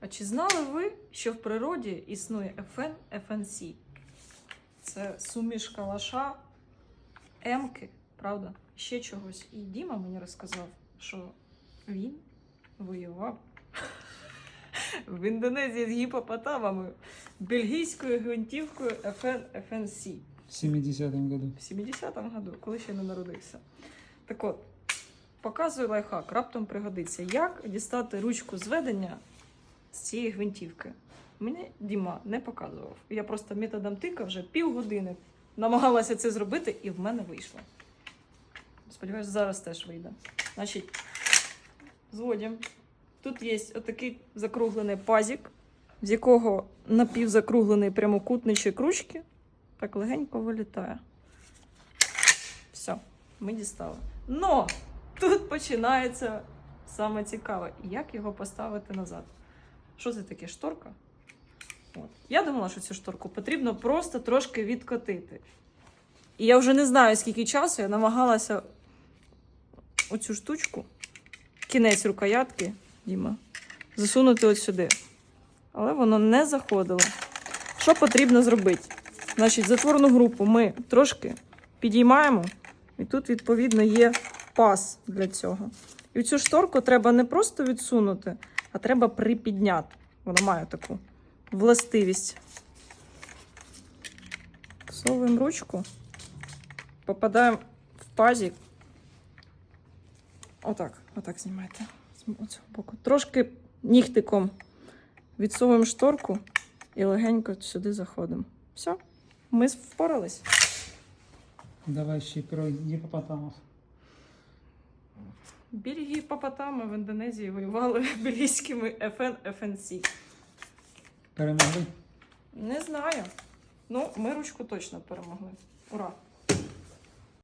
А чи знали ви, що в природі існує FN, FNC? Це суміш калаша, емки, правда? Ще чогось. І Діма мені розказав, що він воював в Індонезії з гіпопотамами бельгійською гвинтівкою FN, FNC В 70-м году. в 70-му году, коли ще не народився. Так от, показую лайфхак, раптом пригодиться, як дістати ручку зведення з цієї гвинтівки. Мені Діма не показував. Я просто методом тика вже півгодини намагалася це зробити, і в мене вийшло. Сподіваюсь, зараз теж вийде. Значить, зводимо. Тут є отакий закруглений пазик, з якого напівзакруглений прямокутничок ручки так легенько вилітає. Все, ми дістали. Но тут починається саме цікаве, як його поставити назад. Що це таке шторка? От. Я думала, що цю шторку потрібно просто трошки відкотити. І я вже не знаю, скільки часу я намагалася оцю штучку, кінець рукоятки, Діма, засунути от сюди. Але воно не заходило. Що потрібно зробити? Значить, затворну групу ми трошки підіймаємо, і тут, відповідно, є пас для цього. І цю шторку треба не просто відсунути, а треба припідняти. Вона має таку властивість. Всовуємо ручку, попадаємо в пазик. Отак, отак знімайте. З оцього боку. Трошки нігтиком відсовуємо шторку і легенько сюди заходимо. Все, ми впорались. Давай ще про гіпопотамов. Бельгії попотами в Індонезії воювали бельгійськими ФН ФНС. Перемогли. Не знаю. Ну, ми ручку точно перемогли. Ура!